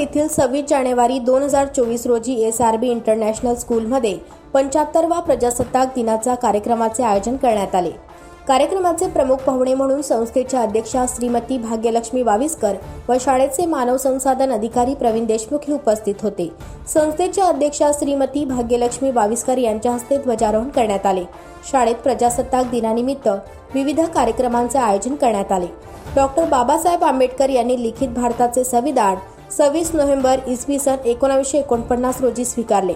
येथील सव्वीस जानेवारी दोन हजार चोवीस रोजी एस आर बी इंटरनॅशनल स्कूलमध्ये पंच्याहत्तरवा प्रजासत्ताक दिनाचा कार्यक्रमाचे आयोजन करण्यात आले. कार्यक्रमाचे प्रमुख पाहुणे म्हणून संस्थेच्या अध्यक्षा श्रीमती भाग्यलक्ष्मी वाविस्कर व शाळेचे मानव संसाधन अधिकारी प्रवीण देशमुख हे उपस्थित होते. संस्थेच्या अध्यक्षा श्रीमती भाग्यलक्ष्मी वाविस्कर यांच्या हस्ते ध्वजारोहण करण्यात आले. शाळेत प्रजासत्ताक दिनानिमित्त विविध कार्यक्रमांचे आयोजन करण्यात आले. डॉक्टर बाबासाहेब आंबेडकर यांनी लिखित भारताचे संविधान सव्वीस नोव्हेंबर इसवी सन एकोणावीसशे एकोणपन्नास रोजी स्वीकारले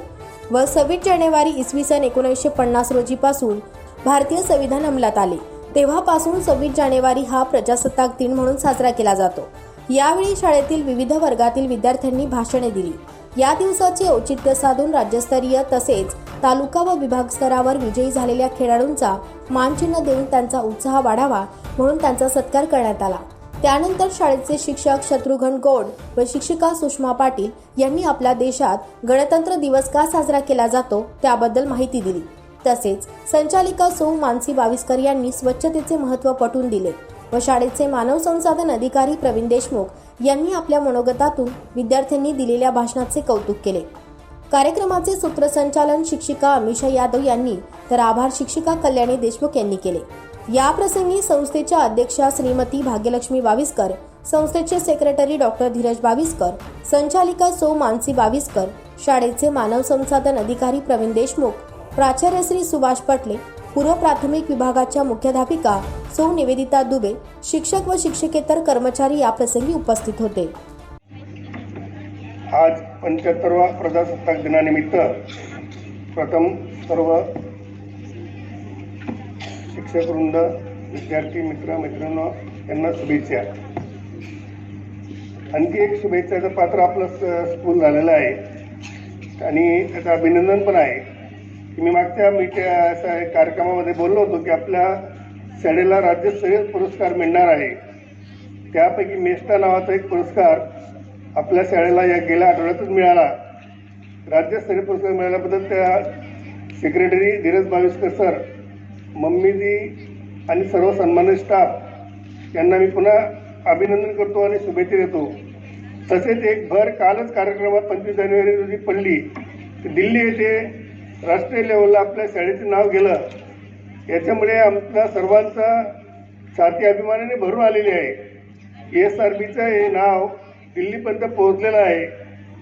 व सव्वीस जानेवारी इसवी सन एकोणीसशे पन्नास रोजीपासून भारतीय संविधान अंमलात आले. तेव्हापासून सव्वीस जानेवारी हा प्रजासत्ताक दिन म्हणून साजरा केला जातो. यावेळी शाळेतील विविध वर्गातील विद्यार्थ्यांनी भाषणे दिली. या दिवसाचे औचित्य साधून राज्यस्तरीय तसेच तालुका व विभाग स्तरावर विजयी झालेल्या खेळाडूंचा मानचिन्ह देऊन त्यांचा उत्साह वाढावा म्हणून त्यांचा सत्कार करण्यात आला. त्यानंतर शाळेचे शिक्षक शत्रुघ्न गौड व शिक्षिका सुषमा पाटील यांनी आपल्या देशात गणतंत्र दिवस का साजरा केला जातो त्याबद्दल माहिती दिली. तसेच संचालिका सौ मानसी बाविस्कर यांनी स्वच्छतेचे महत्त्व पटवून दिले व शाळेचे मानव संसाधन अधिकारी प्रवीण देशमुख यांनी आपल्या मनोगतातून विद्यार्थ्यांनी दिलेल्या भाषणाचे कौतुक केले. कार्यक्रमाचे सूत्रसंचालन शिक्षिका अमिषा यादव यांनी तर आभार शिक्षिका कल्याणी देशमुख यांनी केले. याप्रसंगी संस्थेच्या अध्यक्षा श्रीमती भाग्यलक्ष्मी बाविस्कर संस्थेचे सेक्रेटरी डॉक्टर धीरज बाविस्कर संचालिका सो मानसी बाविस्कर शाळेचे मानव संसाधन अधिकारी प्रवीण देशमुख प्राचार्य श्री सुभाष पटले पूर्व प्राथमिक विभागाच्या मुख्याध्यापिका सौ निवेदिता दुबे शिक्षक व शिक्षकेतर कर्मचारी याप्रसंगी उपस्थित होते. आज पंच्याहत्तरवा प्रजासत्ताक दिनानिमित्त प्रथम सर्व शिक्षकवृंद विद्यार्थी मित्र मैत्रिणी यांना शुभेच्छा. आणखी एक शुभेच्छाचं पात्र आपलं स्कूल झालेलं आहे. आणि त्याचं अभिनंदन पण आहे. की मी मागच्या मीटिंग असा कार्यक्रमामध्ये बोललो होतो की आपल्या शाळेला राज्यस्तरीय पुरस्कार मिळणार आहे. त्यापैकी मेस्टा नावाचा एक पुरस्कार आपल्या शाळेला या गेल्या आठवड्यातच मिळाला. राज्यस्तरीय पुरस्कार मिळाल्याबद्दल त्या सेक्रेटरी धीरज बाविस्कर सर मम्मीजी आणि सर्व सन्मानित स्टाफ यांना मी पुन्हा अभिनंदन करतो आणि शुभेच्छा देतो. तसेच एक भर कालच कार्यक्रमात पंचवीस जानेवारी रोजी पडली. दिल्ली येथे राष्ट्रीय लेवलला आपल्या शाळेचं नाव गेलं. याच्यामुळे आमचा सर्वांचा छाती अभिमानाने भरून आलेली आहे. एस आर बीचं हे नाव दिल्लीपर्यंत पोहोचलेलं आहे.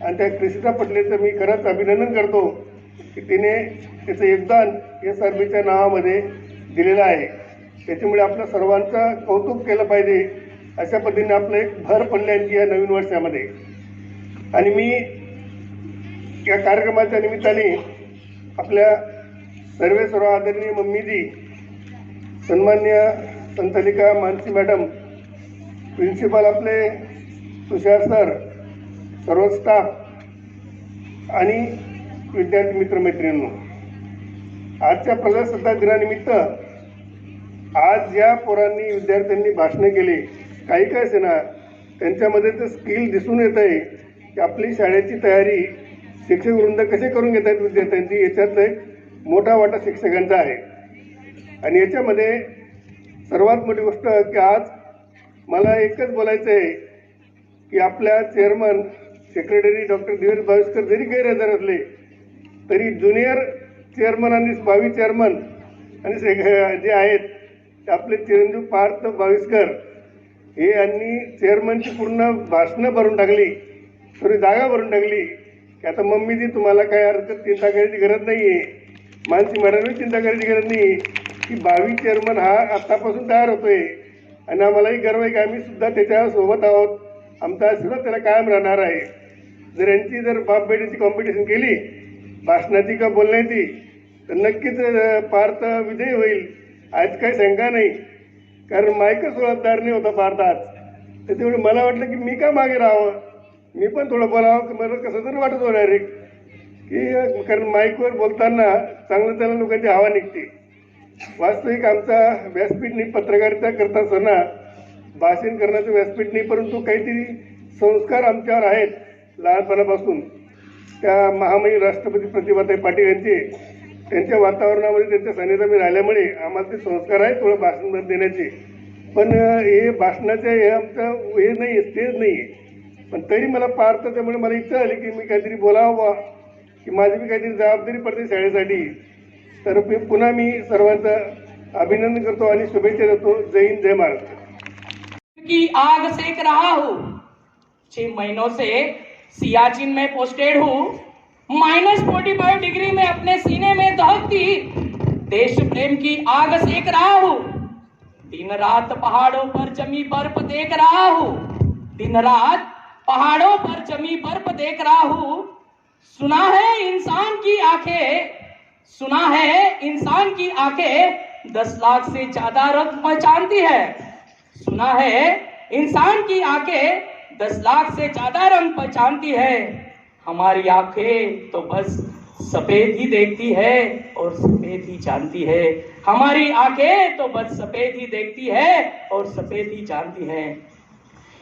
आणि त्या क्रिसिता पटलेचं मी खरंच अभिनंदन करतो की तिने त्याचं योगदान एस आर बीच्या नावामध्ये दिलेलं आहे. त्याच्यामुळे आपलं सर्वांचं कौतुक केलं पाहिजे अशा पद्धतीने आपलं एक भर पडली या नवीन वर्षामध्ये. आणि मी या कार्यक्रमाच्या निमित्ताने आपल्या सर्वे सर्व आदरणीय मम्मीजी सन्मान्य संचालिका मानसी मॅडम प्रिन्सिपल आपले तुषार सर सर्व स्टाफ आणि विद्यार्थी मित्रमैत्रिणींनो. आजच्या प्रजासत्ताक दिनानिमित्त आज ज्या पोरांनी विद्यार्थ्यांनी भाषणं केली. काही काय असे ना त्यांच्यामध्ये ते स्किल दिसून येत आहे की आपली शाळेची तयारी शिक्षक वृंद कसे करून घेत आहेत विद्यार्थ्यांची याच्यात एक मोठा वाटा शिक्षकांचा आहे. आणि याच्यामध्ये सर्वात मोठी गोष्ट की आज मला एकच बोलायचं आहे की आपल्या chairman secretary doctor Divesh Baviskar जरी गैरहजर असले तरी ज्युनियर चेअरमन आणि भावी चेअरमन आणि से जे आहेत ते आपले चिरंजीव पार्थ बाविस्कर हे यांनी चेअरमनची पूर्ण भाषणं भरून टाकली. थोडी जागा भरून टाकली. की आता मम्मीजी तुम्हाला काय अर्थ चिंता करायची गरज नाही आहे मानसी मॅडमही चिंता करायची गरज नाही आहे की भावी चेअरमन हा आत्तापासून तयार होतोय. आणि आम्हालाही गर्व आहे की आम्ही सुद्धा त्याच्या सोबत आहोत. आमचा आशीर्वाद त्याला कायम राहणार आहे. जर यांची जर बाप बेटीची कॉम्पिटिशन केली भाषणाची का बोलण्याची तर नक्कीच पार्थ विजयी होईल. आज काही शंका नाही. कारण मायक ओळखदार नाही होता भारतात त्याच्यामुळे मला वाटलं की मी का मागे राहावं? मी पण थोडं बोलावं की मला कसं तरी वाटत होणार रे की कारण माईकवर बोलताना चांगलं चांगलं लोकांची हवा निघते. वास्तविक आमचा व्यासपीठ नाही पत्रकारिता करता असताना भाषण करण्याचं व्यासपीठ नाही परंतु काहीतरी संस्कार आमच्यावर आहेत लहानपणापासून. त्या महामहिम राष्ट्रपती प्रतिभाताई पाटील यांचे. त्यांच्या वातावरणामध्ये त्यांच्या सानिध्यामध्ये राहिल्यामुळे आम्हाला ते संस्कार आहेत थोडं भाषण देण्याचे. पण हे भाषणाच्या हे आमचं हे नाही आहे स्टेज नाही आहे पण तरी मला पार त्यामुळे मला इच्छा आली की मी काहीतरी बोलावं बुवा. की माझी मी काहीतरी जबाबदारी पडते शाळेसाठी. तर पुन्हा मी सर्वांचं अभिनंदन करतो आणि शुभेच्छा देतो. जय हिंद जय महाराष्ट्र. की आग सेक रहा हूँ छह महीनों से सियाचिन में पोस्टेड हूँ. माइनस फोर्टी फाइव डिग्री में अपने सीने में दहकती। देश प्रेम की आग सेक रहा हूँ। दिन रात पहाड़ों पर जमी बर्फ़ देख रहा हूँ। दिन रात पहाड़ों पर जमी बर्फ़ देख रहा हूँ। सुना है इंसान की आँखें, सुना है इंसान की आँखें। दस लाख से ज़्यादा रंग पहचानती है। सुना है इंसान की आँखें, दस लाख से ज़्यादा रंग पहचानती है। हमारी आँखें तो बस सफ़ेद ही देखती है और सफ़ेद ही जानती है। हमारी आँखें तो बस सफ़ेद ही देखती है और सफ़ेद ही जानती है।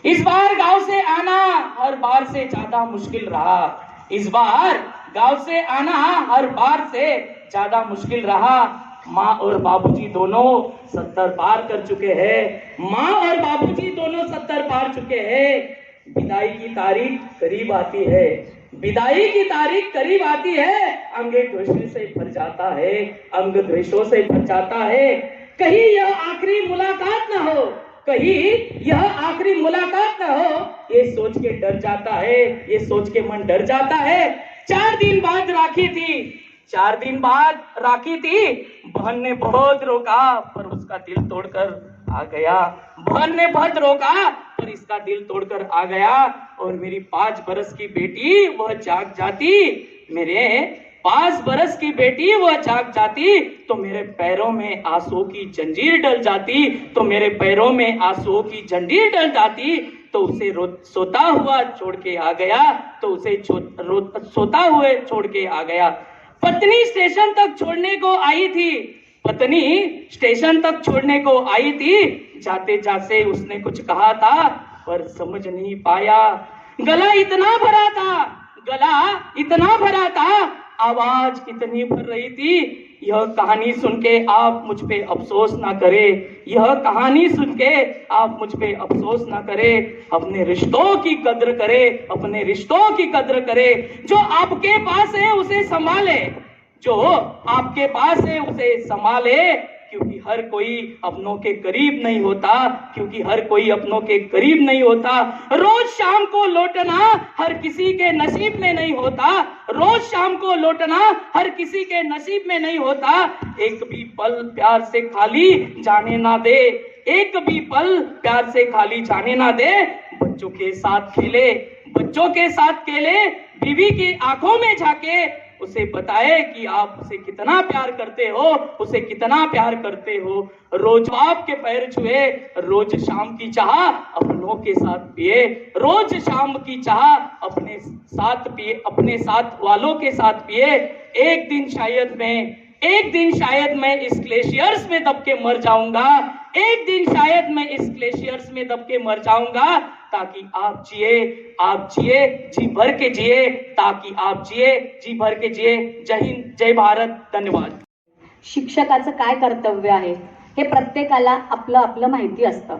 इस बार गाँव से आना हर बार से ज़्यादा मुश्किल रहा। इस बार गाँव से आना हर बार से ज़्यादा मुश्किल रहा। माँ और बाबूजी दोनों सत्तर पार कर चुके हैं। माँ और बाबूजी दोनों सत्तर पार चुके हैं। विदाई की तारीख करीब आती है। विदाई की तारीख करीब आती है। अंग द्वेषों से भर जाता है, अंग द्वेषों से भर जाता है। कहीं यह आखिरी मुलाकात ना हो, कहीं यह आखिरी मुलाकात न हो, ये सोच के डर जाता है, ये सोच के मन डर जाता है। चार दिन बाद राखी थी, चार दिन बाद राखी थी। बहन ने बहुत रोका, पर उसका दिल तोड़कर आ गया। बहन ने बहुत रोका पर इसका दिल तोड़कर आ गया और मेरी पाँच बरस की बेटी, वह जाग जाती। मेरे पाँच बरस की बेटी, वह जाग जाती। तो मेरे पैरों में आँसू की जंजीर डल जाती। तो मेरे पैरों में आँसू की जंजीर डल जाती। तो उसे सोता हुआ छोड़ के आ गया। तो उसे सोता हुए छोड़ के आ गया। पत्नी स्टेशन तक छोड़ने को आई थी। पत्नी स्टेशन तक छोड़ने को आई थी। जाते जाते उसने कुछ कहा था, पर समझ नहीं पाया। गला इतना भरा था, गला इतना भरा था, आवाज़ इतनी भर रही थी। यह कहानी सुन के आप मुझ पे अफसोस ना करे। यह कहानी सुन के आप मुझ पे अफसोस ना करे। अपने रिश्तों की कद्र करे, अपने रिश्तों की कद्र करे। जो आपके पास है, उसे संभाले। जो आपके पास है, उसे संभाले। क्योंकि हर कोई अपनों के करीब नहीं होता, क्योंकि हर कोई अपनों के करीब नहीं होता। रोज शाम को लौटना हर किसी के नसीब में नहीं होता। रोज शाम को लौटना हर किसी के नसीब में नहीं होता। एक भी पल प्यार से खाली जाने ना दे। एक भी पल प्यार से खाली जाने ना दे। बच्चों के साथ खेले, बच्चों के साथ खेले, बीवी की आँखों में झाके उसे बताए कि आप उसे कितना प्यार करते हो, उसे कितना प्यार करते हो। रोज बाप के पैर छुए, रोज शाम की चाह अपनों के साथ पिए, रोज शाम की चाह अपने साथ पिए, अपने साथ वालों के साथ पिए। एक दिन शायद मैं, एक दिन शायद मैं इस ग्लेशियर्स में दब के मर जाऊँगा। एक दिन शायद मैं इस ग्लेशियर्स में दब के मर जाऊंगा ताकि आप जिए आप जिए जी भर के जिए ताकि आप जिए जी भर के जिए। जय हिंद जय भारत धन्यवाद। शिक्षकाचं काय कर्तव्य आहे? हे प्रत्येकाला आपलं आपलं माहिती असतं.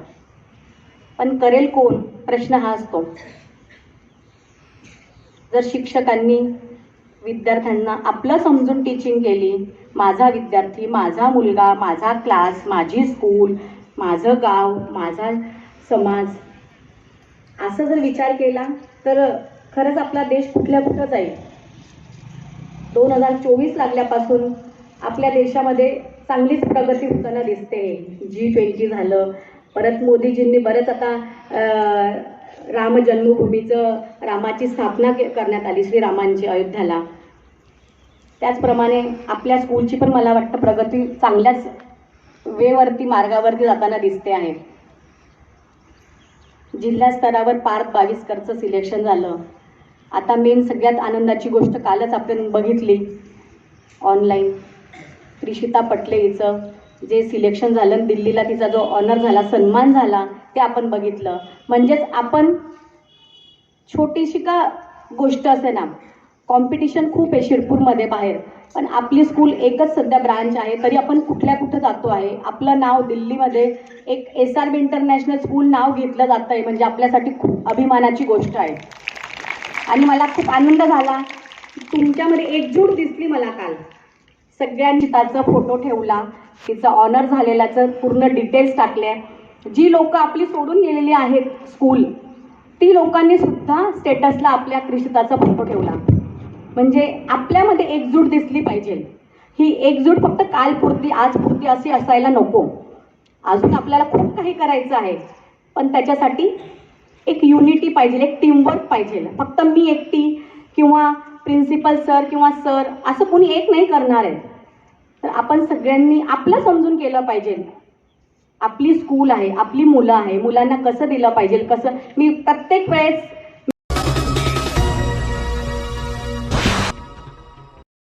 पण करेल कोण? प्रश्न हा असतो. जर शिक्षकांनी विद्यार्थ्यांना आपलं समजून टीचिंग केली. माझा विद्यार्थी माझा मुलगा माझा क्लास माझी स्कूल माझं गाव माझा समाज. असं जर विचार केला तर खरंच आपला देश कुठल्या कुठं जाईल? दोन हजार चोवीस लागल्यापासून आपल्या देशामध्ये चांगलीच प्रगती होताना दिसते. जी ट्वेंटी झालं. परत मोदीजींनी बरंच आता राम जन्मभूमीचं रामाची स्थापना के- करण्यात आली श्रीरामांची अयोध्याला. त्याचप्रमाणे आपल्या स्कूलची पण मला वाटतं प्रगती चांगल्याच वेवरती मार्गावरती जाताना दिसते आहे. जिल्हा स्तरावर पार्थ बावीसकरचं सिलेक्शन झालं. आता मेन सगळ्यात आनंदाची गोष्ट कालच आपण बघितली. ऑनलाईन त्रिशिता पटले हिचं जे सिलेक्शन झालं दिल्लीला तिचा जो ऑनर झाला सन्मान झाला ते आपण बघितलं. म्हणजेच आपण छोटीशी का गोष्ट असे ना कॉम्पिटिशन खूप आहे शिरपूरमध्ये बाहेर. पण आपली स्कूल एकच सध्या ब्रांच आहे तरी आपण कुठल्या कुठं जातो आहे. आपलं नाव दिल्लीमध्ये एक S R B international school नाव घेतलं जातं आहे म्हणजे आपल्यासाठी खूप अभिमानाची गोष्ट आहे. आणि मला खूप आनंद झाला. तुमच्यामध्ये एकजूट दिसली मला काल. सगळ्यांनी त्याचा फोटो ठेवला. तिचा ऑनर झालेल्याचं पूर्ण डिटेल्स टाकल्या. जी लोक आपली सोडून गेलेली आहेत स्कूल ती लोकांनी सुद्धा स्टेटसला आपल्या क्रिशिताचा फोटो ठेवला. म्हणजे आपल्यामध्ये एकजूट दिसली पाहिजे. ही एकजूट फक्त कालपुरती आजपुरती अशी असायला नको. अजून आपल्याला खूप काही करायचं आहे. पण त्याच्यासाठी एक युनिटी पाहिजे एक टीमवर्क पाहिजे. फक्त मी एकटी किंवा प्रिन्सिपल सर किंवा सर असं कोणी एक नाही करणार आहे. तर आपण सगळ्यांनी आपलं समजून केलं पाहिजे. आपली स्कूल आहे आपली मुलं आहे मुलांना कसं दिलं पाहिजे कसं मी प्रत्येक वेळेस